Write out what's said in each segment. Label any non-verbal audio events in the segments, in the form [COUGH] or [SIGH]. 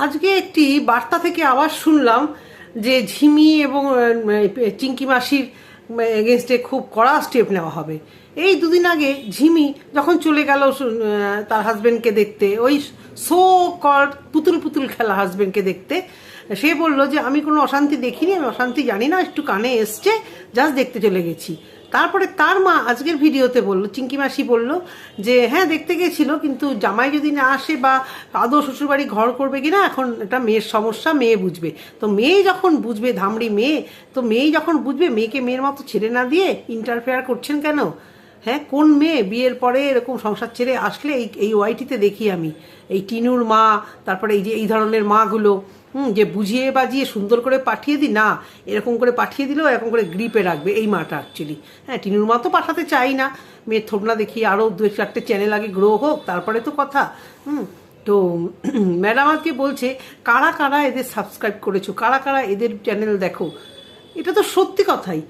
আজকে একটি বার্তা থেকে আবার শুনলাম যে ঝিমি এবং চিঙ্কি মাসির এগেনস্টে খুব কড়া স্টেপ নেওয়া হবে। এই দুদিন আগে ঝিমি যখন চলে গেল তার হাজবেন্ডকে দেখতে, ওই সো কল পুতুল পুতুল খেলা হাজব্যান্ডকে দেখতে সে বলল যে, আমি কোনো অশান্তি দেখিনি, আমি অশান্তি জানি না, একটু কানে এসছে জাস্ট দেখতে চলে গেছি। তারপরে তার মা আজকের ভিডিওতে বলল চিঙ্কি মাসি বলল যে হ্যাঁ দেখতে গেছিল, কিন্তু জামাই যদি না আসে বা আদৌ শ্বশুরবাড়ি ঘর করবে কিনা, এখন এটা মেয়ের সমস্যা, মেয়ে বুঝবে। তো মেয়ে যখন বুঝবে, ধামড়ি মেয়ে, তো মেয়ে যখন বুঝবে, মেয়েকে মেয়ের মতো ছেড়ে না দিয়ে ইন্টারফেয়ার করছেন কেন? হ্যাঁ কোন মেয়ে? বিয়ের পরে এরকম সংসার ছেড়ে আসলে এই এই ওয়াইটিতে দেখি আমি। এই টিনুর মা, তারপরে এই যে, এই ধরনের মাগুলো। হুম, যে বুঝিয়ে বাজিয়ে সুন্দর করে পাঠিয়ে দিই, না, এরকম করে পাঠিয়ে দিলেও এরকম করে গ্রিপে রাখবে, এই মাটা অ্যাকচুয়ালি হ্যাঁ টিনুর মা তো পাঠাতে চাই না। মেয়ের থোবনা দেখি আরও দু চারটে চ্যানেল আগে গ্রো হোক, তারপরে তো কথা। হুম, তো [CLEARS THROAT] ম্যাডাম আজকে বলছে, কারা কারা এদের সাবস্ক্রাইব করেছ? কারা কারা এদের চ্যানেল দেখো? এটা তো সত্যি কথাই।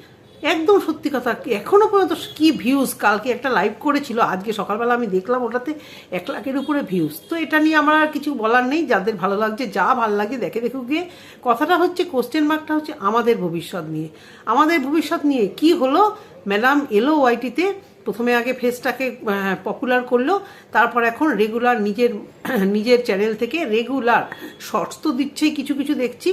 একদম সত্যি কথা এখনও পর্যন্ত কি ভিউজ কালকে একটা লাইভ করেছিল, আজকে সকালবেলা আমি দেখলাম ওটাতে এক লাখের উপরে ভিউজ তো এটা নিয়ে আমার আর কিছু বলার নেই, যাদের ভালো লাগছে, যা ভালো লাগে দেখে দেখুক গিয়ে। কথাটা হচ্ছে কোশ্চেন মার্কটা হচ্ছে আমাদের ভবিষ্যৎ নিয়ে। আমাদের ভবিষ্যৎ নিয়ে কি হলো? ম্যাডাম এলো ওয়াইটিতে প্রথমে আগে ফেসটাকে পপুলার করল, তারপর এখন রেগুলার নিজের [CLEARS THROAT] নিজের চ্যানেল থেকে রেগুলার শর্টস তো দিচ্ছেই, কিছু কিছু দেখছি।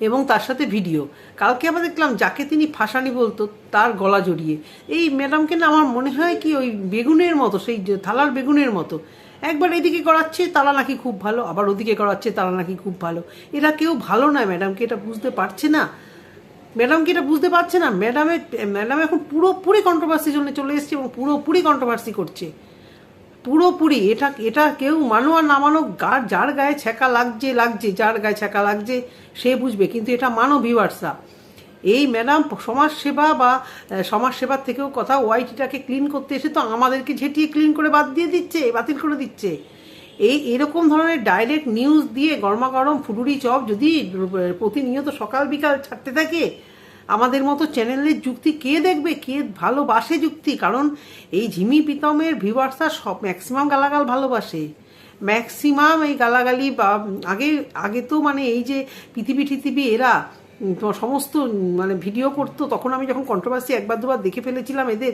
এবং তার সাথে ভিডিও। কালকে আবার দেখলাম যাকে তিনি ফাঁসানি বলতো, তার গলা জড়িয়ে। এই ম্যাডামকে না আমার মনে হয় কি ওই বেগুনের মতো, সেই থালার বেগুনের মতো। একবার এদিকে করাচ্ছে, তারা নাকি খুব ভালো। আবার ওদিকে করাচ্ছে, তারা নাকি খুব ভালো। এরা কেউ ভালো নয় ম্যাডামকে এটা বুঝতে পারছে না। ম্যাডাম কি এটা বুঝতে পারছে না। ম্যাডামের, ম্যাডাম এখন পুরোপুরি কন্ট্রোভার্সির জন্য চলে এসেছে এবং পুরোপুরি কন্ট্রোভার্সি করছে। পুরোপুরি, এটা এটা কেউ মানো আর না মানো যার গায়ে ছ্যাঁকা লাগছে লাগছে, যার গায়ে ছ্যাঁকা লাগছে, সে বুঝবে, কিন্তু এটা মানো ভিউয়ার্সরা এই ম্যাডাম সমাজসেবা বা সমাজসেবার থেকেও কথা ওয়াইটিটাকে ক্লিন করতে এসে তো আমাদেরকে ঝেঁটিয়ে ক্লিন করে বাদ দিয়ে দিচ্ছে, বাতিল করে দিচ্ছে। এই, এরকম ধরনের ডাইরেক্ট নিউজ দিয়ে গরমা গরম ফুডুরি চপ যদি প্রতিনিয়ত সকাল বিকাল ছাড়তে থাকে আমাদের মতো চ্যানেলের যুক্তি কে দেখবে? কে ভালোবাসে যুক্তি? কারণ এই ঝিমি প্রীতমের ভিউয়ার্সরা সব ম্যাক্সিমাম গালাগাল ভালোবাসে। ম্যাক্সিমাম এই গালাগালি বা, আগে আগে তো মানে এই যে পৃথিবী টিথিবি এরা সমস্ত মানে ভিডিও করতো, তখন আমি যখন কন্ট্রোভার্সি একবার দুবার দেখে ফেলেছিলাম এদের,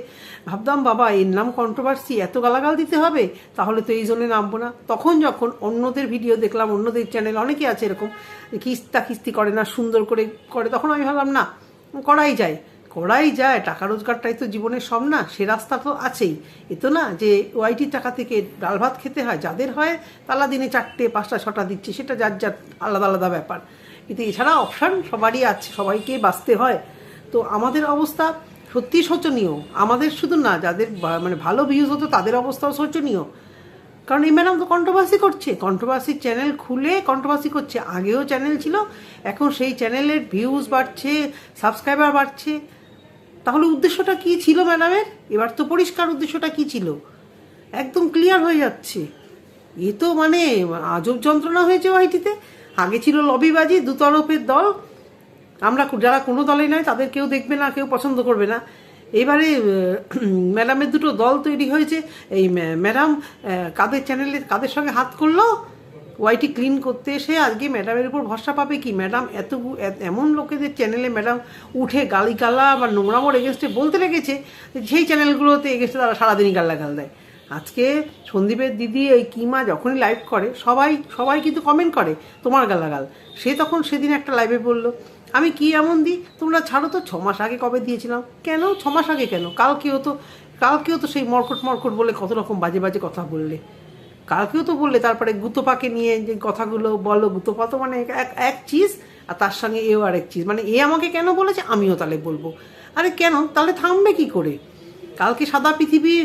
ভাবতাম, বাবা, এর নাম কন্ট্রোভার্সি এত গালাগাল দিতে হবে? তাহলে তো এই জন্য নামবো না। তখন যখন অন্যদের ভিডিও দেখলাম, অন্যদের চ্যানেল অনেকে আছে এরকম, কিস্তা কিস্তি করে না, সুন্দর করে করে। তখন আমি ভাবলাম, না করাই যায়। করাই যায়, টাকা রোজগারটাই তো জীবনের সব না, সে রাস্তা তো আছেই। এ তো না যে ওয়াইটির টাকা থেকে ডাল ভাত খেতে হয়, যাদের হয় তালা দিনে চারটে, পাঁচটা, ছটা দিচ্ছে, সেটা যার যার আলাদা আলাদা ব্যাপার। কিন্তু এছাড়া অপশান সবারই আছে, সবাইকে বাঁচতে হয়। তো আমাদের অবস্থা সত্যি শোচনীয়। আমাদের শুধু না, যাদের মানে ভালো ভিউজ হতো তাদের অবস্থাও শোচনীয়। কারণ এই ম্যাডাম তো কন্ট্রোভার্সি করছে। কন্ট্রোভার্সির চ্যানেল খুলে কন্ট্রোভার্সি করছে। আগেও চ্যানেল ছিল, এখন সেই চ্যানেলের ভিউজ বাড়ছে সাবস্ক্রাইবার বাড়ছে। তাহলে উদ্দেশ্যটা কি ছিল ম্যাডামের? এবার তো পরিষ্কার উদ্দেশ্যটা কি ছিল? একদম ক্লিয়ার হয়ে যাচ্ছে। এ তো মানে আজব যন্ত্রণা হয়েছে ওয়াইটিতে। আগে ছিল লবিবাজি, দুতরফের দল। আমরা যারা কোনো দলে নয়, তাদের কেউ দেখবে না, কেউ পছন্দ করবে না। এবারে ম্যাডামের দুটো দল তৈরি হয়েছে। এই ম্যাডাম কাদের চ্যানেলে কাদের সঙ্গে হাত করল? ওয়াইটি ক্লিন করতে এসে আজকে ম্যাডামের উপর ভরসা পাবে কি? ম্যাডাম, এত এমন লোকেদের চ্যানেলে ম্যাডাম উঠে গালিগালা বা নোংরামোর এগেনস্টে বলতে লেগেছে সেই চ্যানেলগুলোতে এগেনস্টে তারা সারাদিনই গালাগাল দেয়। আজকে সন্দীপের দিদি, এই কিমা যখনই লাইভ করে, সবাই সবাই কিন্তু কমেন্ট করে তোমার গালাগাল। সে তখন সেদিন একটা লাইভে বলল আমি কি এমন দিই? তোমরা ছাড়ো তো ছ মাস আগে কবে দিয়েছিলাম? কেন? ছমাস মাস আগে কেন? কালকেও তো কালকেও তো সেই মর্কট মর্কট বলে কত রকম বাজে বাজে কথা বললে। কালকেও তো বললে, তারপরে গুতোপাকে নিয়ে যে কথাগুলো বলো, গুতোপা তো মানে এক এক চিজ, আর তার সঙ্গে এও আরেক চিজ। মানে এ আমাকে কেন বলেছে? আমিও তাহলে বলব। আরে কেন? তাহলে থামবে কি করে? কালকে সাদা পৃথিবীর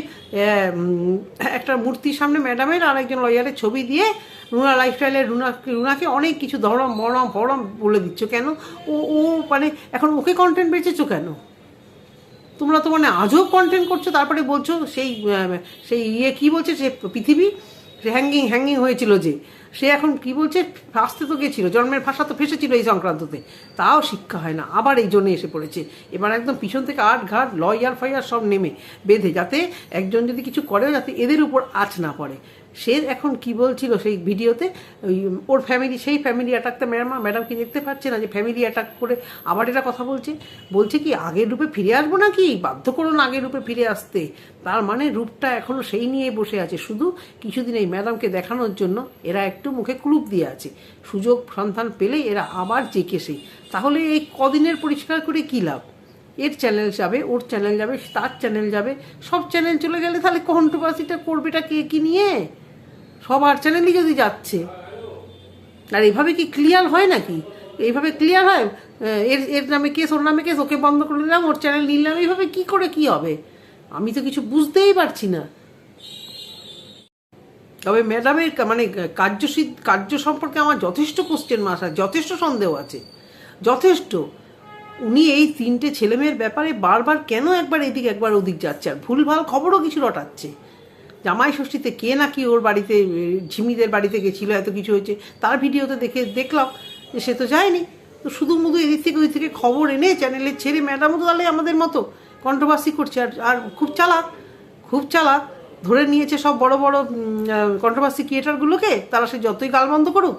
একটা মূর্তির সামনে ম্যাডামের আর একজন লয়ারের ছবি দিয়ে রুনা লাইফস্টাইলের রুনা, রুনাকে অনেক কিছু ধরম, মরম ফরম বলে দিচ্ছ কেন? ও ও মানে এখন ওকে কন্টেন্ট বেচেছো কেন? তোমরা তো মানে আজও কন্টেন্ট করছ, তারপরে বলছো সেই সেই ইয়ে কী বলছে, সে পৃথিবী? হ্যাঙ্গিং হ্যাঙ্গিং হয়েছিল যে, সে এখন কি বলছে? ফাঁসতে তো গেছিল, জন্মের ভাষা তো ফেসেছিল এই সংক্রান্ততে। তাও শিক্ষা হয় না, আবার এই জন্য এসে পড়েছে। এবার একদম পিছন থেকে আট ঘাট, লয়ার ফাইয়ার সব নেমে বেঁধে, যাতে একজন যদি কিছু করেও যাতে এদের উপর আঁচ না পড়ে। সে এখন কি বলছিল সেই ভিডিওতে? ওই ওর ফ্যামিলি সেই ফ্যামিলি অ্যাটাকটা ম্যাডাম ম্যাডাম কি দেখতে পাচ্ছে না যে ফ্যামিলি অ্যাটাক করে আবার এটা কথা বলছে? বলছে কি, আগের রূপে ফিরে আসব নাকি? বাধ্য করুন আগের রূপে ফিরে আসতে। তার মানে রূপটা এখনও সেই নিয়ে বসে আছে। শুধু কিছুদিন এই ম্যাডামকে দেখানোর জন্য এরা একটু মুখে ক্লুপ দিয়ে আছে। সুযোগ সন্ধান পেলেই এরা আবার চেকে সেই তাহলে এই কদিনের পরিষ্কার করে কী লাভ? এর চ্যানেল যাবে, ওর চ্যানেল যাবে, তার চ্যানেল যাবে, সব চ্যানেল চলে গেলে তাহলে কন্ট্রোভার্সিটা করবেটা কে কি নিয়ে? সবার চ্যানেলই যদি যাচ্ছে, আর এইভাবে কি ক্লিয়ার হয় নাকি? এইভাবে ক্লিয়ার হয়? এর এর নামে কেস ওর নামে কেস ওকে বন্ধ করে দিলাম, ওর চ্যানেল নিলাম এইভাবে কি করে কি হবে? আমি তো কিছু বুঝতেই পারছি না। তবে ম্যাডামের মানে কার্যসিদ কার্য সম্পর্কে আমার যথেষ্ট কোশ্চেন মাস আছে, যথেষ্ট সন্দেহ আছে, যথেষ্ট। উনি এই তিনটে ছেলেমেয়ের ব্যাপারে বারবার কেন একবার এদিক, একবার ওদিক যাচ্ছে? আর ভুলভাল খবরও কিছু রটাচ্ছে। জামাই ষষ্ঠীতে কে নাকি ওর বাড়িতে ঝিমিদের বাড়িতে গেছিল, এত কিছু হয়েছে, তার ভিডিওতে দেখে দেখলাম যে সে তো যায়নি। তো শুধু মুধু এদিক থেকে ওই থেকে খবর এনে চ্যানেলে ছেড়ে ম্যাডামও তো তাহলে আমাদের মতো কন্ট্রোভার্সি করছে, আর আর খুব চালাক খুব চালাক, ধরে নিয়েছে সব বড় বড় কন্ট্রোভার্সি ক্রিয়েটারগুলোকে, তারা সে যতই গালবন্ধ করুক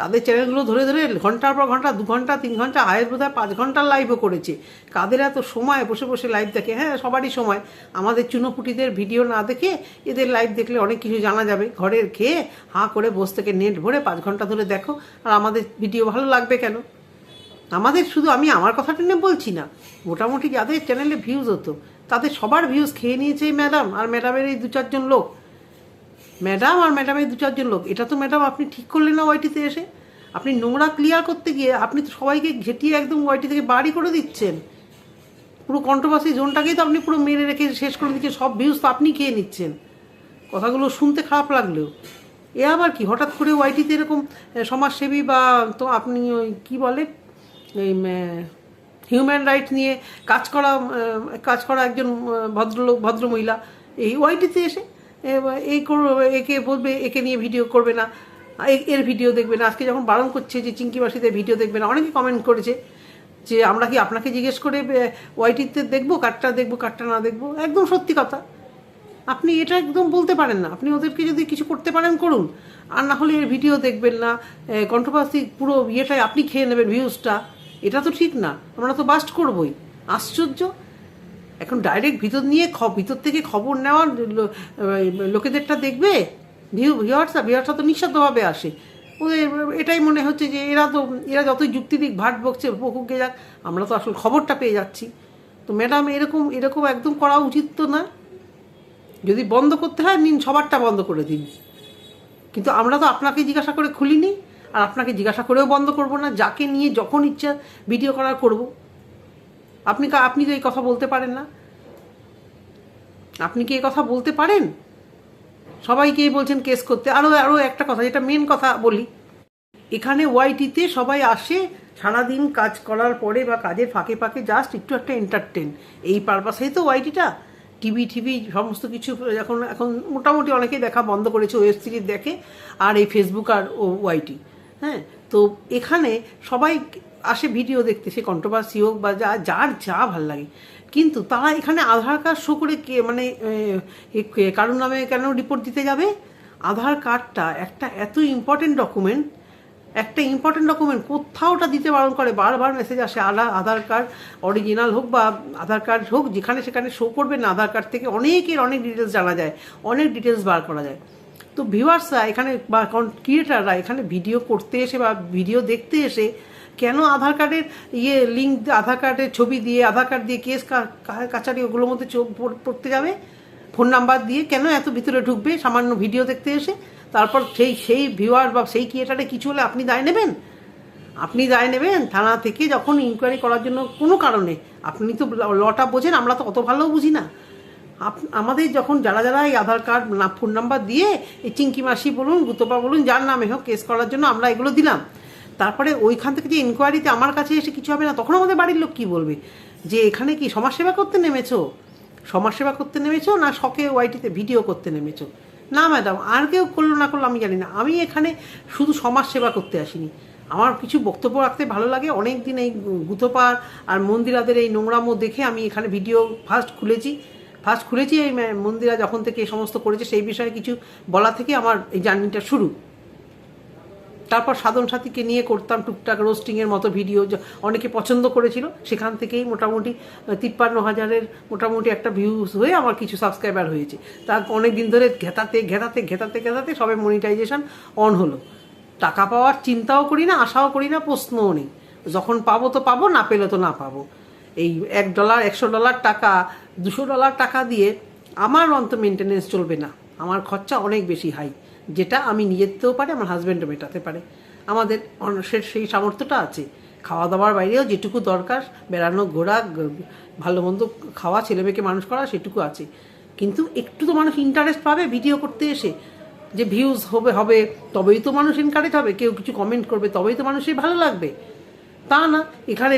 তাদের চ্যানেলগুলো ধরে ধরে ঘণ্টার পর ঘণ্টা, দু ঘণ্টা, তিন ঘণ্টা হায়ের বোধ হয় পাঁচ ঘণ্টার লাইভও করেছে। কাদের এত সময় বসে বসে লাইভ দেখে? হ্যাঁ সবারই সময়। আমাদের চুনোপুটিদের ভিডিও না দেখে এদের লাইভ দেখলে অনেক কিছু জানা যাবে। ঘরের খেয়ে হাঁ করে বসে থেকে নেট ভরে পাঁচ ঘণ্টা ধরে দেখো আর আমাদের ভিডিও ভালো লাগবে কেন? আমাদের শুধু আমি আমার কথাটা নিয়ে বলছি না। মোটামুটি যাদের চ্যানেলে ভিউজ হতো, তাদের সবার ভিউজ খেয়ে নিয়েছে এই ম্যাডাম আর ম্যাডামের এই দু চারজন লোক। ম্যাডাম আর ম্যাডামের দু চারজন লোক, এটা তো ম্যাডাম আপনি ঠিক করলেন না ওয়াইটিতে এসে। আপনি নোংরা ক্লিয়ার করতে গিয়ে আপনি তো সবাইকে ঘেটিয়ে একদম ওয়াইটি থেকে বাড়ি করে দিচ্ছেন। পুরো কন্ট্রোভার্সি জোনটাকেই তো আপনি পুরো মেরে রেখে শেষ করে দিচ্ছেন, সব ভিউজ তো আপনি খেয়ে নিচ্ছেন। কথাগুলো শুনতে খারাপ লাগলেও। এ আবার কি, হঠাৎ করে ওয়াইটিতে এরকম সমাজসেবী বা তো আপনি ওই কী বলে, এই হিউম্যান রাইট নিয়ে কাজ করা কাজ করা একজন ভদ্রলোক, ভদ্রমহিলা, এই ওয়াইটিতে এসে এই একে বলবে, একে নিয়ে ভিডিও করবে না। এর ভিডিও দেখবে না। আজকে যখন বারণ করছে যে চিঙ্কি মাসিদের ভিডিও দেখবে না, অনেকে কমেন্ট করেছে যে আমরা কি আপনাকে জিজ্ঞেস করে ওয়াইটিতে দেখব কারটা দেখব কারটা না দেখব? একদম সত্যি কথা। আপনি এটা একদম বলতে পারেন না। আপনি ওদেরকে যদি কিছু করতে পারেন, করুন। আর না হলে এর ভিডিও দেখবেন না। কন্ট্রোভার্সি পুরো ইয়েটাই আপনি খেয়ে নেবেন ভিউজটা এটা তো ঠিক না। আমরা তো বাস্ট করবই। আশ্চর্য। এখন ডাইরেক্ট ভিতর নিয়ে ভিতর থেকে খবর নেওয়ার লোকেদেরটা দেখবে? ভিউ ভিউয়ার্সরা ভিউয়ার্সরা তো নিঃশব্দভাবে আসে। ওদের এটাই মনে হচ্ছে যে এরা তো, এরা যতই যুক্তি দিক ভাট বকছে বকুকে যাক, আমরা তো আসল খবরটা পেয়ে যাচ্ছি। তো ম্যাডাম এরকম এরকম একদম করা উচিত তো না। যদি বন্ধ করতে হয় নিন সবারটা বন্ধ করে দিন। কিন্তু আমরা তো আপনাকে জিজ্ঞাসা করে খুলিনি, আর আপনাকে জিজ্ঞাসা করেও বন্ধ করব না। যাকে নিয়ে যখন ইচ্ছা ভিডিও করার করব। আপনি আপনি তো এই কথা বলতে পারেন না। আপনি কি এই কথা বলতে পারেন? সবাইকেই বলছেন কেস করতে। আরও আরও একটা কথা, যেটা মেন কথা বলি। এখানে ওয়াইটিতে সবাই আসে, সারাদিন কাজ করার পরে বা কাজের ফাঁকে ফাঁকে জাস্ট একটু একটা এন্টারটেন এই পারপাসেই তো ওয়াইটিটা টিভি টিভি সমস্ত কিছু এখন এখন মোটামুটি অনেকেই দেখা বন্ধ করেছে ওয়েব সিরিজ দেখে। আর এই ফেসবুক আর ও ওয়াইটি হ্যাঁ তো এখানে সবাই আসে ভিডিও দেখতে, সে কন্ট্রোভার্সি হোক বা যা, যার যা ভালো লাগে। কিন্তু তারা এখানে আধার কার্ড শো করে কে মানে কারোর নামে কেন রিপোর্ট দিতে যাবে? আধার কার্ডটা একটা এত ইম্পর্টেন্ট ডকুমেন্ট একটা ইম্পর্টেন্ট ডকুমেন্ট কোথাও ওটা দিতে বারণ করে। বারবার মেসেজ আসে আলা আধার কার্ড অরিজিনাল হোক বা আধার কার্ড হোক, যেখানে সেখানে শো করবে না, আধার কার্ড থেকে অনেকের অনেক ডিটেলস জানা যায়, অনেক ডিটেলস বার করা যায়। তো ভিউয়ার্সরা এখানে বা ক্রিয়েটাররা এখানে ভিডিও করতে এসে বা ভিডিও দেখতে এসে কেন আধার কার্ডের ইয়ে লিঙ্ক আধার কার্ডের ছবি দিয়ে, আধার কার্ড দিয়ে কেস কাছারি ওগুলোর মধ্যে পড়তে যাবে? ফোন নাম্বার দিয়ে কেন এত ভিতরে ঢুকবে? সামান্য ভিডিও দেখতে এসে, তারপর সেই সেই ভিউয়ার বা সেই ক্রিয়েটারে কিছু হলে আপনি দায় নেবেন? আপনি দায় নেবেন থানা থেকে যখন ইনকোয়ারি করার জন্য কোনো কারণে। আপনি তো লটা বোঝেন, আমরা তো অত ভালো বুঝি না। আপ- আমাদের যখন যারা যারা এই আধার কার্ড না ফোন নাম্বার দিয়ে, এই চিঙ্কি মাসি বলুন, গুতপা বলুন, যার নামে হোক কেস করার জন্য আমরা এগুলো দিলাম। তারপরে ওইখান থেকে যে ইনকোয়ারিতে আমার কাছে এসে কিছু হবে না, তখন আমাদের বাড়ির লোক কি বলবে? যে এখানে কি সমাজসেবা করতে নেমেছো? সমাজসেবা করতে নেমেছো না শখে ওয়াইটিতে ভিডিও করতে নেমেছো? না, ম্যাডাম, আর কেউ করল না করল আমি জানি না। আমি এখানে শুধু সমাজসেবা করতে আসিনি। আমার কিছু বক্তব্য রাখতে ভালো লাগে। অনেক দিন এই গুতপার আর মন্দিরাদের এই নোংরামো দেখে আমি এখানে ভিডিও ফার্স্ট খুলেছি। ফার্স্ট খুলেছি এই মন্দিরা যখন থেকে এই সমস্ত করেছে, সেই বিষয়ে কিছু বলা থেকে আমার এই জার্নিটা শুরু। তারপর সাধন সাথীকে নিয়ে করতাম টুকটাক রোস্টিংয়ের মতো ভিডিও অনেকে পছন্দ করেছিল, সেখান থেকেই মোটামুটি তিপ্পান্ন হাজারের মোটামুটি একটা ভিউজ হয়ে আমার কিছু সাবস্ক্রাইবার হয়েছে। তার অনেক দিন ধরে ঘেটাতে ঘেটাতে ঘেটাতে ঘেটাতে সবে মনিটাইজেশন অন হলো। টাকা পাওয়ার চিন্তাও করি না, আশাও করি না, প্রশ্নও নেই। যখন পাবো তো পাবো, না পেলে তো না পাবো। এই এক ডলার একশো ডলার টাকা, দুশো ডলার টাকা দিয়ে আমার অন্ত মেনটেনেন্স চলবে না। আমার খরচা অনেক বেশি হাই যেটা আমি নিজেতেও পারি, আমার হাজব্যান্ডও মেটাতে পারে। আমাদের মানুষের সেই সামর্থ্যটা আছে। খাওয়া দাওয়ার বাইরেও যেটুকু দরকার, বেড়ানো, ঘোরা ভালো মন্দ খাওয়া, ছেলেমেয়েকে মানুষ করা, সেটুকু আছে। কিন্তু একটু তো মানুষ ইন্টারেস্ট পাবে ভিডিও করতে এসে, যে ভিউজ হবে হবে, তবেই তো মানুষ এনকারেজ হবে, কেউ কিছু কমেন্ট করবে, তবেই তো মানুষের ভালো লাগবে। তা না, এখানে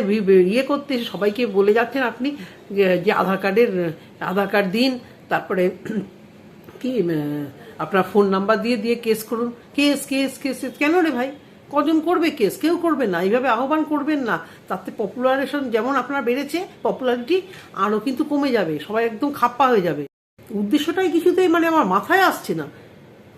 ইয়ে করতে এসে সবাইকে বলে যাচ্ছেন আপনি, যে আধার কার্ডের আধার কার্ড দিন, তারপরে, কি আপনার ফোন নাম্বার দিয়ে দিয়ে কেস করুন। Case case case. কেন রে ভাই? কজন করবে কেস কেউ করবে না। এইভাবে আহ্বান করবেন না। তাতে পপুলারেশন যেমন আপনার বেড়েছে পপুলারিটি আরও কিন্তু কমে যাবে। সবাই একদম খাপ্পা হয়ে যাবে। উদ্দেশ্যটাই কিছুতেই মানে আমার মাথায় আসছে না।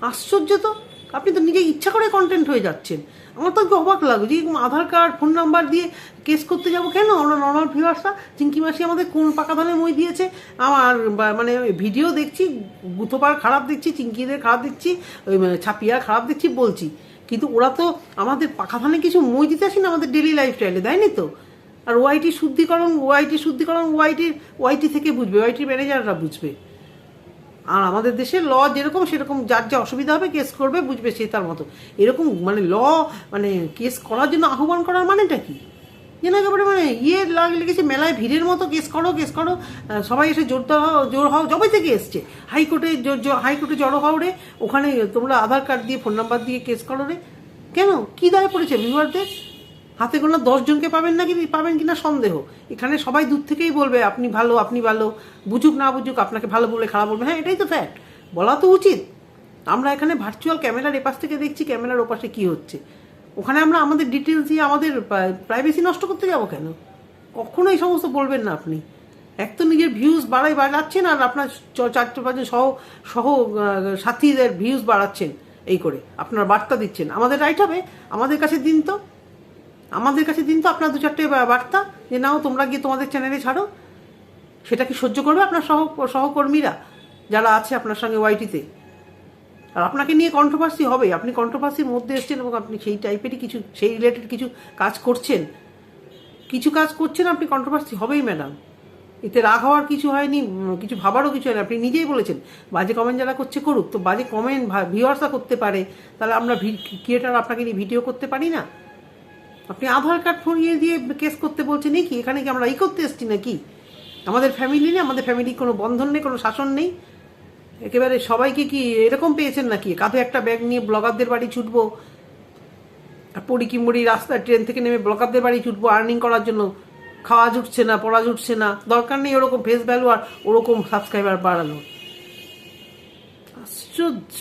আশ্চর্য তো। আপনি তো নিজে ইচ্ছা করে কন্টেন্ট হয়ে যাচ্ছেন। আমার তো অবাক লাগছে যে আধার কার্ড ফোন নাম্বার দিয়ে কেস করতে যাব কেন? আমরা নর্মাল ভিউয়ার্সরা চিঙ্কি মাসি আমাদের কোন পাকা ধানে মই দিয়েছে? আমার মানে ভিডিও দেখছি, গুথোপার খারাপ দেখছি চিঙ্কিদের খারাপ দেখছি, ওই ছাপিয়া খারাপ দেখছি বলছি। কিন্তু ওরা তো আমাদের পাকা ধানে কিছু মই দিতে আসে না আমাদের ডেলি লাইফস্টাইলে দেয়নি তো? আর ওয়াইটি শুদ্ধিকরণ ওয়াইটি শুদ্ধিকরণ ওয়াইটির ওয়াইটি থেকে বুঝবে ওয়াইটির ম্যানেজাররা বুঝবে। আর আমাদের দেশে ল যেরকম, সেরকম যার যা অসুবিধা হবে কেস করবে, বুঝবে সে তার মতো। এরকম মানে ল মানে কেস করার জন্য আহ্বান করার মানেটা কি? যেন একেবারে মানে ইয়ে লাগ, লেগেছে, মেলায় ভিড়ের মতো কেস করো কেস করো। সবাই এসে জোর দেওয়া জোর হও জবে থেকে এসছে। হাইকোর্টে হাইকোর্টে জড়ো হও রে। ওখানে তোমরা আধার কার্ড দিয়ে ফোন নাম্বার দিয়ে কেস করো রে। কেন? কি দায় পড়েছে ভিউয়ারদের হাতে গোনা দশজনকে পাবেন না কি পাবেন কিনা সন্দেহ। এখানে সবাই দূর থেকেই বলবে, আপনি ভালো আপনি ভালো। বুঝুক, না বুঝুক, আপনাকে ভালো বলে খারাপ বলবে। হ্যাঁ এটাই তো ফ্যাক্ট বলা তো উচিত। আমরা এখানে ভার্চুয়াল ক্যামেরার এপাশ থেকে দেখছি ক্যামেরার ওপাশে কি হচ্ছে। ওখানে আমরা আমাদের ডিটেলস দিয়ে আমাদের প্রাইভেসি নষ্ট করতে যাব কেন? কখনো এই সমস্ত বলবেন না আপনি। এক তো নিজের ভিউজ বাড়াই বাড়াচ্ছেন আর আপনার চারটে পাঁচজন সহ সহ সাথীদের ভিউজ বাড়াচ্ছেন এই করে। আপনার বার্তা দিচ্ছেন। আমাদের রাইট হবে। আমাদের কাছে দিন তো। আমাদের কাছে দিন তো আপনার দু চারটে বার্তা যে নাও, তোমরা গিয়ে তোমাদের চ্যানেলে ছাড়ো। সেটা কি সহ্য করবে আপনার সহ সহকর্মীরা যারা আছে আপনার সঙ্গে ওয়াইটিতে আর আপনাকে নিয়ে কন্ট্রোভার্সি হবে। আপনি কন্ট্রোভার্সির মধ্যে এসছেন এবং আপনি সেই টাইপেরই কিছু, সেই রিলেটেড কিছু কাজ করছেন। কিছু কাজ করছেন, আপনি কন্ট্রোভার্সি হবেই ম্যাডাম এতে রাগ হওয়ার কিছু হয়নি কিছু ভাবারও কিছু হয়নি। আপনি নিজেই বলেছেন, বাজে কমেন্ট যারা করছে করুক। তো বাজে কমেন্ট ভিউয়ার্সরা করতে পারে। তাহলে আমরা ক্রিয়েটার আপনাকে নিয়ে ভিডিও করতে পারি না? আপনি আধার কার্ড ফরিয়ে দিয়ে কেস করতে বলছেন কি? এখানে কি আমরা ই করতে এসছি নাকি? আমাদের ফ্যামিলি নেই, আমাদের ফ্যামিলির কোনো বন্ধন নেই, কোনো শাসন নেই। একেবারে সবাইকে কি এরকম পেয়েছেন নাকি? কাঁধে একটা ব্যাগ নিয়ে ব্লগারদের বাড়ি ছুটবো, আর পড়ি কি মুড়ি রাস্তায় ট্রেন থেকে নেমে ব্লগারদের বাড়ি ছুটবো আর্নিং করার জন্য খাওয়া জুটছে না, পড়া জুটছে না, দরকার নেই ওরকম ফেস ভ্যালু আর ওরকম সাবস্ক্রাইবার বাড়ানো আশ্চর্য!